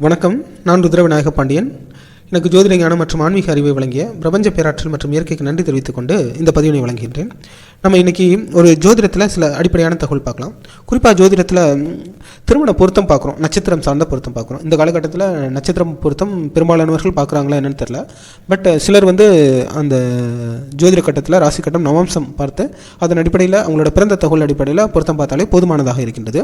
வணக்கம். நான் ருத்ரவிநாயக பாண்டியன். எனக்கு ஜோதிட ஞானம் மற்றும் ஆன்மீக அறிவை வழங்கிய பிரபஞ்ச பேராற்றல் மற்றும் இயற்கைக்கு நன்றி தெரிவித்துக் கொண்டு இந்த பதிவினை வழங்குகின்றேன். நம்ம இன்னைக்கு ஒரு ஜோதிடத்தில் சில அடிப்படையான தகவல் பார்க்கலாம். குறிப்பாக ஜோதிடத்தில் திருமண பொருத்தம் பார்க்குறோம். நட்சத்திரம் சார்ந்த பொருத்தம் பார்க்குறோம். இந்த காலகட்டத்தில் நட்சத்திரம் பொருத்தம் பெரும்பாலானவர்கள் பார்க்குறாங்களா என்னன்னு தெரில பட் சிலர் வந்து அந்த ஜோதிட கட்டத்தில் ராசி கட்டம் நவம்சம் பார்த்து அதன் அடிப்படையில் அவங்களோட பிறந்த தகவல் அடிப்படையில் பொருத்தம் பார்த்தாலே போதுமானதாக இருக்கின்றது.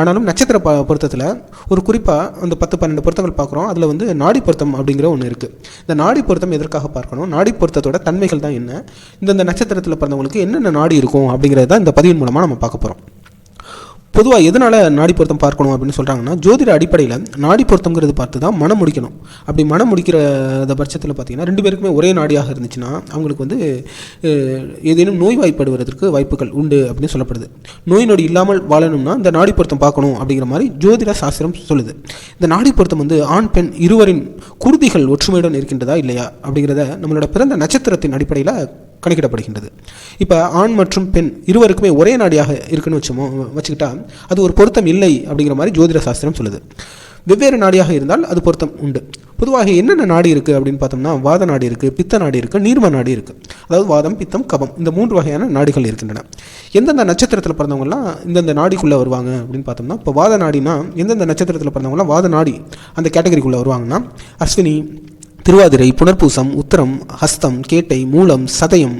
ஆனாலும் நட்சத்திர பொருத்தத்தில் ஒரு குறிப்பாக அந்த பத்து பன்னெண்டு பொருத்தங்கள் பார்க்குறோம். அதில் வந்து நாடி பொருத்தம் அப்படிங்கிற ஒன்று இருக்குது இந்த நாடி பொருத்தம் எதற்காக பார்க்கணும்? நாடி பொருத்தத்தோட தன்மைகள் தான் என்ன? இந்தந்த நட்சத்திரத்தில் பிறந்தவங்களுக்கு என்னென்ன நாடி இருக்கும் அப்படிங்கிறது தான் இந்த பதிவின் மூலமாக நம்ம பார்க்க போகிறோம் பொதுவாக எதனால் நாடி பொருத்தம் பார்க்கணும் அப்படின்னு சொல்கிறாங்கன்னா ஜோதிட அடிப்படையில் நாடி பொருத்தங்கிறது பார்த்து தான் மனம் முடிக்கணும். அப்படி மனம் முடிக்கிற பட்சத்தில் பார்த்தீங்கன்னா ரெண்டு பேருக்குமே ஒரே நாடியாக இருந்துச்சுன்னா அவங்களுக்கு வந்து ஏதேனும் நோய் வாய்ப்படுவதற்கு வாய்ப்புகள் உண்டு அப்படின்னு சொல்லப்படுது. நோய் நொடி இல்லாமல் வாழணும்னா இந்த நாடி பொருத்தம் பார்க்கணும் அப்படிங்கிற மாதிரி ஜோதிட சாஸ்திரம் சொல்லுது. இந்த நாடி பொருத்தம் வந்து ஆண் பெண் இருவரின் குருதிகள் ஒற்றுமையுடன் இருக்கின்றதா இல்லையா அப்படிங்கிறத நம்மளோட பிறந்த நட்சத்திரத்தின் அடிப்படையில் கணக்கிடப்படுகின்றது. இப்போ ஆண் மற்றும் பெண் இருவருக்குமே ஒரே நாடியாக இருக்குன்னு வச்சோமோ வச்சுக்கிட்டா அது ஒரு பொருத்தம் இல்லை அப்படிங்கிற மாதிரி ஜோதிட சாஸ்திரம் சொல்லுது. வெவ்வேறு நாடியாக இருந்தால் அது பொருத்தம் உண்டு. பொதுவாக என்னென்ன நாடி இருக்குது அப்படின்னு பார்த்தோம்னா வாத நாடி இருக்குது பித்த நாடி இருக்குது நீர்ம நாடி இருக்குது அதாவது வாதம் பித்தம் கபம் இந்த மூன்று வகையான நாடிகள் இருக்கின்றன. எந்தெந்த நட்சத்திரத்தில் பிறந்தவங்கலாம் இந்தந்த நாடிக்குள்ளே வருவாங்க அப்படின்னு பார்த்தோம்னா இப்போ வாத நாடினா எந்தெந்த நட்சத்திரத்தில் பிறந்தவங்களாம் வாத நாடி அந்த கேட்டகரிக்குள்ளே வருவாங்கன்னா அஸ்வினி திருவாதிரை புனர்பூசம் உத்தரம் ஹஸ்தம் கேட்டை மூலம் சதயம்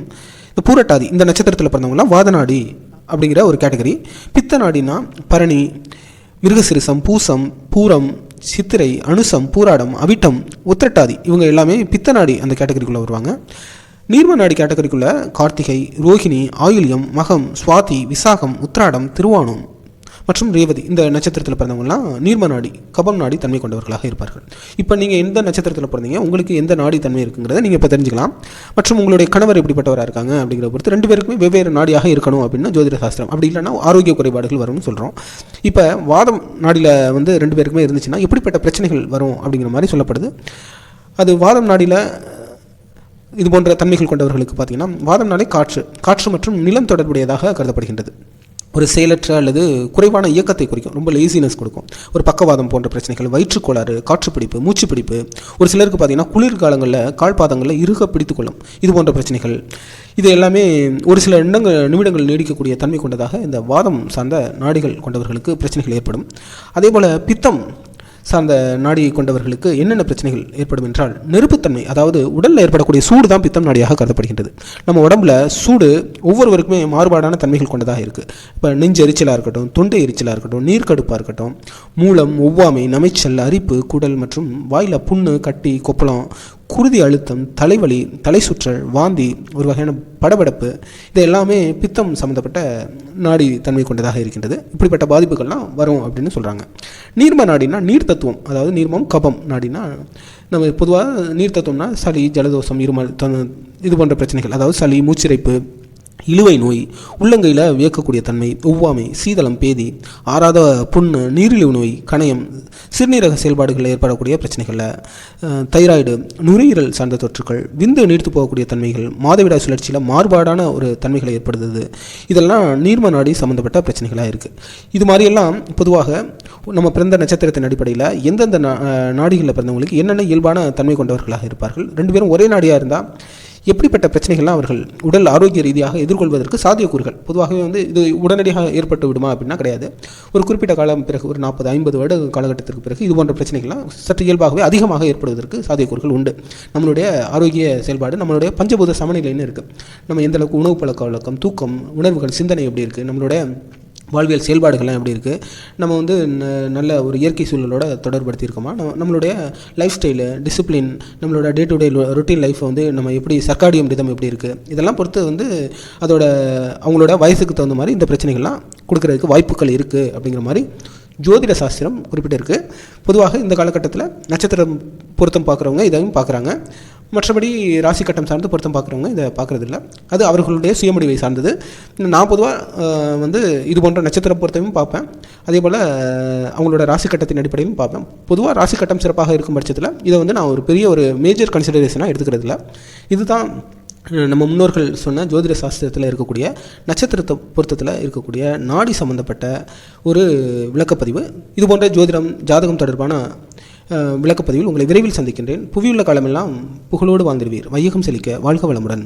இந்த பூரட்டாதி இந்த நட்சத்திரத்தில் பிறந்தவங்களாம் வாதநாடி அப்படிங்கிற ஒரு கேட்டகரி. பித்த நாடினா பரணி மிருகசிரிசம் பூசம் பூரம் சித்திரை அனுசம் பூராடம் அவிட்டம் உத்திரட்டாதி இவங்க எல்லாமே பித்த நாடி அந்த கேட்டகரிக்குள்ளே வருவாங்க. நீர்ம நாடி கேட்டகரிக்குள்ளே கார்த்திகை ரோஹிணி ஆயுள்யம் மகம் சுவாதி விசாகம் உத்திராடம் திருவானம் மற்றும் ரேவதி இந்த நட்சத்திரத்தில் பிறந்தவங்கலாம் நீர்ம நாடி கபம் நாடி தன்மை கொண்டவர்களாக இருப்பார்கள். இப்போ நீங்கள் எந்த நட்சத்திரத்தில் பிறந்தீங்க உங்களுக்கு எந்த நாடி தன்மை இருக்குங்கிறத நீங்கள் இப்போ தெரிஞ்சுக்கலாம். மற்றும் உங்களுடைய கணவர் எப்படிப்பட்டவராக இருக்காங்க அப்படிங்கிற பொறுத்து ரெண்டு பேருக்குமே வெவ்வேறு நாடியாக இருக்கணும் அப்படின்னு ஜோதிட சாஸ்திரம். அப்படி இல்லைன்னா ஆரோக்கிய குறைபாடுகள் வரும்னு சொல்கிறோம் இப்போ வாதம் நாடியில் வந்து ரெண்டு பேருக்குமே இருந்துச்சுன்னா எப்படிப்பட்ட பிரச்சனைகள் வரும் அப்படிங்கிற மாதிரி சொல்லப்படுது. அது வாதம் நாடியில் இது போன்ற தன்மைகள் கொண்டவர்களுக்கு பார்த்தீங்கன்னா வாதம்னாலே காற்று காற்று மற்றும் நிலம் தொடர்புடையதாக கருதப்படுகின்றது. ஒரு செயலற்ற அல்லது குறைவான இயக்கத்தை குறிக்கும் ரொம்ப லேசினஸ் கொடுக்கும். ஒரு பக்கவாதம் போன்ற பிரச்சனைகள் வயிற்றுக்கோளாறு காற்றுப்பிடிப்பு மூச்சுப்பிடிப்பு. ஒரு சிலருக்கு பார்த்தீங்கன்னா குளிர்காலங்களில் கால்பாதங்களில் இறுக பிடித்துக்கொள்ளும். இது போன்ற பிரச்சனைகள். இது எல்லாமே ஒரு சில எண்ணங்கள் நிமிடங்கள் நீடிக்கக்கூடிய தன்மை கொண்டதாக இந்த வாதம் சார்ந்த நாடிகள் கொண்டவர்களுக்கு பிரச்சனைகள் ஏற்படும். அதே போல் பித்தம் சார்ந்த நாடியை கொண்டவர்களுக்கு என்னென்ன பிரச்சனைகள் ஏற்படும் என்றால் நெருப்புத்தன்மை அதாவது உடலில் ஏற்படக்கூடிய சூடு தான் பித்தம் நாடியாக கருதப்படுகின்றது. நம்ம உடம்புல சூடு ஒவ்வொருவருக்குமே மாறுபாடான தன்மைகள் கொண்டதாக இருக்குது இப்போ நெஞ்சு எரிச்சலாக இருக்கட்டும் தொண்டை எரிச்சலாக இருக்கட்டும் நீர்க்கடுப்பாக இருக்கட்டும் மூலம் ஒவ்வாமை நமைச்சல் அரிப்பு குடல் மற்றும் வாயில் புண்ணு கட்டி கொப்பளம் குருதி அழுத்தம் தலைவலி தலை சுற்றல் வாந்தி ஒரு வகையான படபடப்பு இது எல்லாமே பித்தம் சம்மந்தப்பட்ட நாடி தன்மை கொண்டதாக இருக்கின்றது. இப்படிப்பட்ட பாதிப்புகள்லாம் வரும் அப்படின்னு சொல்கிறாங்க நீர்ம நாடினா நீர் தத்துவம் அதாவது நீர்மம் கபம் நாடினா நம்ம பொதுவாக நீர் தத்துவம்னா சளி ஜலதோஷம் இருமல் த- இது போன்ற பிரச்சனைகள் அதாவது சளி மூச்சிறைப்பு இழுவை நோய் உள்ளங்கையில் வியக்கக்கூடிய தன்மை ஒவ்வாமை சீதளம் பேதி ஆறாத புண்ணு நீரிழிவு நோய் கணையம் சிறுநீரக செயல்பாடுகளில் ஏற்படக்கூடிய பிரச்சனைகளில். தைராய்டு நுரையீரல் சார்ந்த தொற்றுக்கள் விந்து நீர்த்து போகக்கூடிய தன்மைகள் மாதவிடாய் சுழற்சியில் மாறுபாடான ஒரு தன்மைகளை ஏற்படுத்துது. இதெல்லாம் நீர்ம நாடி சம்மந்தப்பட்ட பிரச்சனைகளாக இருக்குது இது மாதிரியெல்லாம் பொதுவாக நம்ம பிறந்த நட்சத்திரத்தின் அடிப்படையில் எந்தெந்த நா- நாடிகளில் பிறந்தவங்களுக்கு என்னென்ன இயல்பான தன்மை கொண்டவர்களாக இருப்பார்கள்? ரெண்டு பேரும் ஒரே நாடியாக இருந்தால் எப்படிப்பட்ட பிரச்சனைகள்லாம் அவர்கள் உடல் ஆரோக்கிய ரீதியாக எதிர்கொள்வதற்கு சாத்தியக்கூறுகள். பொதுவாகவே வந்து இது உடனடியாக ஏற்பட்டு விடுமா அப்படின்னா கிடையாது. ஒரு குறிப்பிட்ட காலம் பிறகு ஒரு நாற்பது ஐம்பது வருட காலகட்டத்திற்கு பிறகு இது போன்ற பிரச்சனைகள்லாம் சற்று இயல்பாகவே அதிகமாக ஏற்படுவதற்கு சாத்தியக்கூறுகள் உண்டு. நம்மளுடைய ஆரோக்கிய செயல்பாடு நம்மளுடைய பஞ்சபூத சமநிலைன்னு இருக்குது நம்ம எந்த அளவுக்கு உணவு பழக்க வழக்கம் தூக்கம் உணர்வுகள் சிந்தனை எப்படி இருக்குது நம்மளுடைய வாழ்வியல் செயல்பாடுகள்லாம் எப்படி இருக்குது நம்ம வந்து ந- நல்ல ஒரு இயற்கை சூழலோட தொடர்படுத்தியிருக்கோமா நம்ம நம்மளுடைய லைஃப் ஸ்டைலு டிசிப்ளின் நம்மளோட day to day routine life வந்து நம்ம எப்படி சர்க்காடியம் ரிதம் எப்படி இருக்குது இதெல்லாம் பொறுத்து வந்து அதோட அவங்களோட வயசுக்கு தகுந்த மாதிரி இந்த பிரச்சனைகள்லாம் கொடுக்குறதுக்கு வாய்ப்புகள் இருக்குது அப்படிங்கிற மாதிரி ஜோதிட சாஸ்திரம் குறிப்பிட்டிருக்கு. பொதுவாக இந்த காலகட்டத்தில் நட்சத்திரம் பொருத்தம் பார்க்குறவங்க இதையும் பார்க்குறாங்க. மற்றபடி ராசி கட்டம் சார்ந்து பொருத்தம் பார்க்குறவங்க இதை பார்க்குறதில்ல. அது அவர்களுடைய சுயமுடிவை சார்ந்தது. நான் பொதுவாக வந்து இது போன்ற நட்சத்திர பொருத்தமும் பார்ப்பேன். அதே போல் அவங்களோட ராசி கட்டத்தின் அடிப்படையும் பார்ப்பேன். பொதுவாக ராசி கட்டம் சிறப்பாக இருக்கும் பட்சத்தில் இதை வந்து நான் ஒரு பெரிய ஒரு மேஜர் கன்சிடரேஷனாக எடுத்துக்கிறதில்ல. இதுதான் நம்ம முன்னோர்கள் சொன்ன ஜோதிட சாஸ்திரத்தில் இருக்கக்கூடிய நட்சத்திரத்தை பொருத்தத்தில் இருக்கக்கூடிய நாடி சம்பந்தப்பட்ட ஒரு விளக்கப்பதிவு. இது போன்ற ஜோதிடம் ஜாதகம் தொடர்பான விளக்கப்பதிவில் உங்களை விரைவில் சந்திக்கின்றேன். புவியுள்ள காலமெல்லாம் புகழோடு வாழ்ந்திருவீர் வையகம் செழிக்க வாழ்க வளமுடன்.